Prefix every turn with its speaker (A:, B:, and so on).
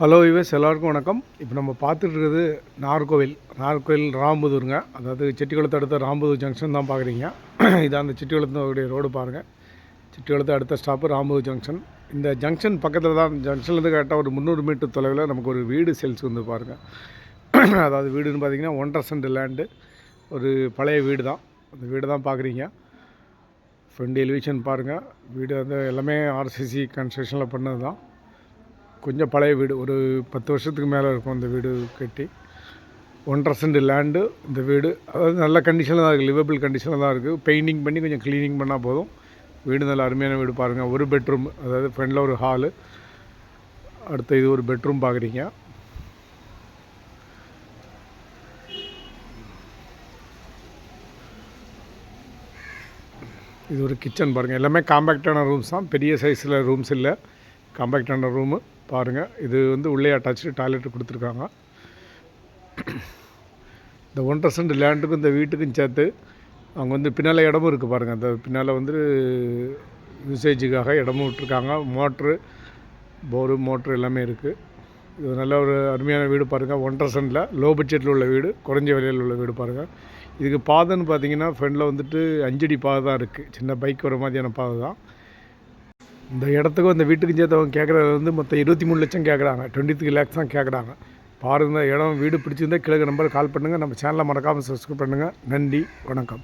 A: Hello யுவஸ் எல்லாருக்கும் வணக்கம். இப்போ நம்ம பார்த்துட்டு இருக்கிறது நார்கோவில் நாகர்கோவில் ராம்புதூருங்க. அதாவது செட்டிக்குளத்து அடுத்த ராம்புதூர் ஜங்ஷன் தான் பார்க்குறீங்க. இதான் அந்த செட்டிக்குளத்துடைய ரோடு பாருங்கள் செட்டிக்குளத்து அடுத்த ஸ்டாப்பு ராம்புதூர் ஜங்ஷன் இந்த ஜங்ஷன் பக்கத்தில் தான் ஜங்ஷன்லேருந்து கரெக்டாக ஒரு முந்நூறு மீட்டர் தொலைவில் நமக்கு ஒரு வீடு சேல்ஸ் வந்து பாருங்கள் அதாவது வீடுன்னு பார்த்தீங்கன்னா ஒன்றரை சென்ட் லேண்டு ஒரு பழைய வீடு தான் அந்த வீடு தான் பார்க்குறீங்க. ஃப்ரெண்ட் எலிவேஷன் பாருங்கள் வீடு வந்து எல்லாமே ஆர்சிசி கன்ஸ்ட்ரக்ஷனில் பண்ணது தான் கொஞ்சம் பழைய வீடு ஒரு பத்து வருஷத்துக்கு மேலே இருக்கும் அந்த வீடு கட்டி. ஒன்றரை சென்ட் லேண்டு இந்த வீடு. அதாவது நல்ல கண்டிஷனில் தான் இருக்குது லிவபிள் கண்டிஷனில் தான் இருக்குது பெயிண்டிங் பண்ணி கொஞ்சம் க்ளீனிங் பண்ணால் போதும். வீடு நல்ல அருமையான வீடு பாருங்கள் ஒரு பெட்ரூம் அதாவது ஃப்ரெண்டில் ஒரு ஹாலு அடுத்து இது ஒரு பெட்ரூம் பார்க்குறீங்க இது ஒரு கிச்சன் பாருங்கள் எல்லாமே காம்பேக்டான ரூம்ஸ் தான். பெரிய சைஸில் ரூம்ஸ் இல்லை. காம்பேக்டான ரூமு பாருங்கள் இது வந்து உள்ளே அட்டாச்சு டாய்லெட் கொடுத்துருக்காங்க. இந்த ஒன்றரை சென்ட் லேண்டுக்கும் இந்த வீட்டுக்கும் சேர்த்து அவங்க வந்து பின்னால் இடமும் இருக்குது பாருங்கள் அந்த பின்னால் வந்து யூசேஜுக்காக இடமும் விட்டுருக்காங்க. மோட்ரு போரு மோட்ரு எல்லாமே இருக்குது இது நல்ல ஒரு அருமையான வீடு பாருங்கள் ஒன்றரை சென்டில் லோ பட்ஜெட்டில் உள்ள வீடு குறைஞ்ச விலையில் உள்ள வீடு பாருங்கள் இதுக்கு பாதைன்னு பார்த்தீங்கன்னா ஃப்ரெண்டில் வந்துட்டு அஞ்சடி பாதை தான் இருக்குது சின்ன பைக் வர மாதிரியான பாதை தான். இந்த இடத்துக்கும் இந்த வீட்டுக்கும் சேர்த்து அவங்க கேட்குறது வந்து மொத்தம் இருபத்தி மூணு லட்சம் கேட்குறாங்க டுவெண்ட்டி த்ரீ லேக்ஸ் தான் கேட்குறாங்க பாருங்கள் இடம் வீடு பிடிச்சிருந்தா கிழக்கு நம்பர் கால் பண்ணுங்கள் நம்ம சேனலை மறக்காமல் சப்ஸ்கிரைப் பண்ணுங்கள் நன்றி வணக்கம்.